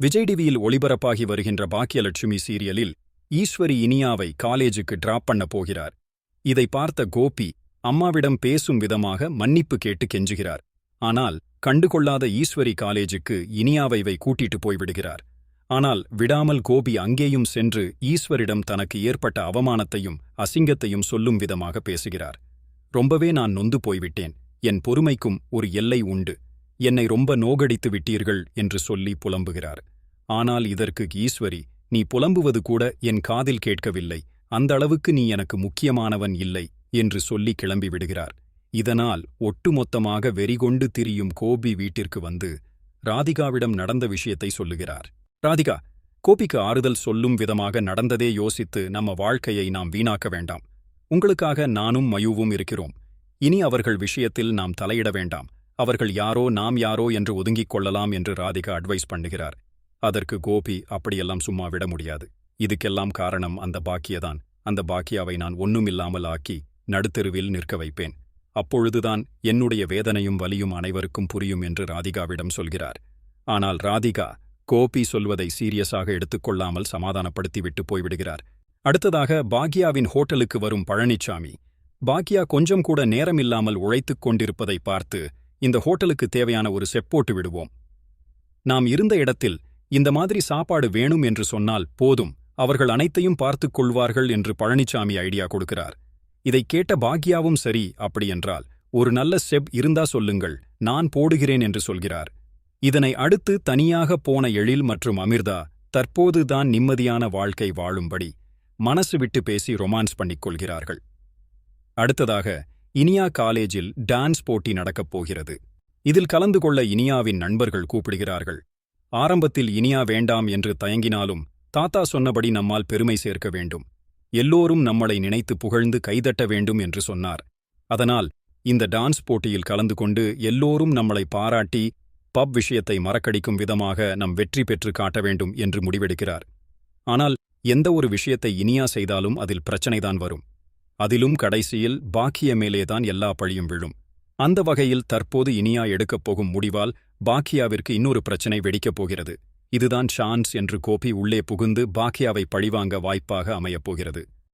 விஜய் டிவியில் ஒளிபரப்பாகி வருகின்ற பாக்கியலட்சுமி சீரியலில் ஈஸ்வரி இனியாவை காலேஜுக்கு டிராப் பண்ண போகிறார். இதை பார்த்த கோபி அம்மாவிடம் பேசும் விதமாக மன்னிப்பு கேட்டு கெஞ்சுகிறார். ஆனால் கண்டுகொள்ளாத ஈஸ்வரி காலேஜுக்கு இனியாவைவை கூட்டிட்டு போய்விடுகிறார் ஆனால் விடாமல் கோபி அங்கேயும் சென்று ஈஸ்வரிடம் தனக்கு ஏற்பட்ட அவமானத்தையும் அசிங்கத்தையும் சொல்லும் விதமாக பேசுகிறார். ரொம்பவே நான் நொந்து போய்விட்டேன். என் பொறுமைக்கும் ஒரு எல்லை உண்டு. என்னை ரொம்ப நோகடித்து விட்டீர்கள் என்று சொல்லி புலம்புகிறார். ஆனால் இதற்கு ஈஸ்வரி நீ புலம்புவது கூட என் காதில் கேட்கவில்லை. அந்த அளவுக்கு நீ எனக்கு முக்கியமானவன் இல்லை என்று சொல்லி கிளம்பிவிடுகிறார் இதனால் ஒட்டுமொத்தமாக வெறிகொண்டு திரியும் கோபி வீட்டிற்கு வந்து ராதிகாவிடம் நடந்த விஷயத்தை சொல்லுகிறார். ராதிகா கோபிக்கு ஆறுதல் சொல்லும் விதமாக நடந்ததே யோசித்து நம்ம வாழ்க்கையை நாம் வீணாக்க வேண்டாம். உங்களுக்காக நானும் மயுவும் இருக்கிறோம். இனி அவர்கள் விஷயத்தில் நாம் தலையிட வேண்டாம். அவர்கள் யாரோ நாம் யாரோ என்று ஒதுங்கிக் கொள்ளலாம் என்று ராதிகா அட்வைஸ் பண்ணுகிறார். அதற்கு கோபி அப்படியெல்லாம் சும்மா விட முடியாது. இதுக்கெல்லாம் காரணம் அந்த பாக்கியதான். அந்த பாக்கியாவை நான் ஒன்னுமில்லாமல் ஆக்கி நடுத்தெருவில் நிற்க வைப்பேன். அப்பொழுதுதான் என்னுடைய வேதனையும் வலியும் அனைவருக்கும் புரியும் என்று ராதிகாவிடம் சொல்கிறார். ஆனால் ராதிகா கோபி சொல்வதை சீரியஸாக எடுத்துக்கொள்ளாமல் சமாதானப்படுத்திவிட்டு போய்விடுகிறார் அடுத்ததாக பாக்யாவின் ஹோட்டலுக்கு வரும் பழனிச்சாமி. பாக்யா கொஞ்சம் கூட நேரமில்லாமல் உழைத்துக் கொண்டிருப்பதை பார்த்து இந்த ஹோட்டலுக்கு தேவையான ஒரு செப்போட்டு விடுவோம். நாம் இருந்த இடத்தில் இந்த மாதிரி சாப்பாடு வேணும் என்று சொன்னால் போதும் அவர்கள் அனைத்தையும் பார்த்துக் கொள்வார்கள் என்று பழனிசாமி ஐடியா கொடுக்கிறார். இதைக் கேட்ட பாக்யாவும் சரி அப்படியென்றால் ஒரு நல்ல செப் இருந்தா சொல்லுங்கள் நான் போடுகிறேன் என்று சொல்கிறார். இதனை அடுத்து தனியாக போன எழில் மற்றும் அமிர்தா தற்போதுதான் நிம்மதியான வாழ்க்கை வாழும்படி மனசு விட்டு பேசி ரொமான்ஸ் பண்ணிக் கொள்கிறார்கள். அடுத்ததாக இனியா காலேஜில் டான்ஸ் போட்டி நடக்கப் போகிறது. இதில் கலந்து கொள்ள இனியாவின் நண்பர்கள் கூப்பிடுகிறார்கள். ஆரம்பத்தில் இனியா வேண்டாம் என்று தயங்கினாலும் தாத்தா சொன்னபடி நம்மால் பெருமை சேர்க்க வேண்டும். எல்லோரும் நம்மளை நினைத்து புகழ்ந்து கைதட்ட வேண்டும் என்று சொன்னார். அதனால் இந்த டான்ஸ் போட்டியில் கலந்து கொண்டு எல்லோரும் நம்மளை பாராட்டி பப் விஷயத்தை மறக்கடிக்கும் விதமாக நம் வெற்றி பெற்று காட்ட வேண்டும் என்று முடிவெடுக்கிறார். ஆனால் எந்த ஒரு விஷயத்தை இனியா செய்தாலும் அதில் பிரச்சனைதான் வரும். அதிலும் கடைசியில் பாக்கிய மேலேதான் எல்லா பழியும் விழும். அந்த வகையில் தற்போது இனியா எடுக்கப் போகும் முடிவால் பாக்கியாவிற்கு இன்னொரு பிரச்சனை வெடிக்கப் போகிறது. இதுதான் ஷான்ஸ் என்று கோபி உள்ளே புகுந்து பாக்கியாவை பழிவாங்க வாய்ப்பாக அமையப் போகிறது.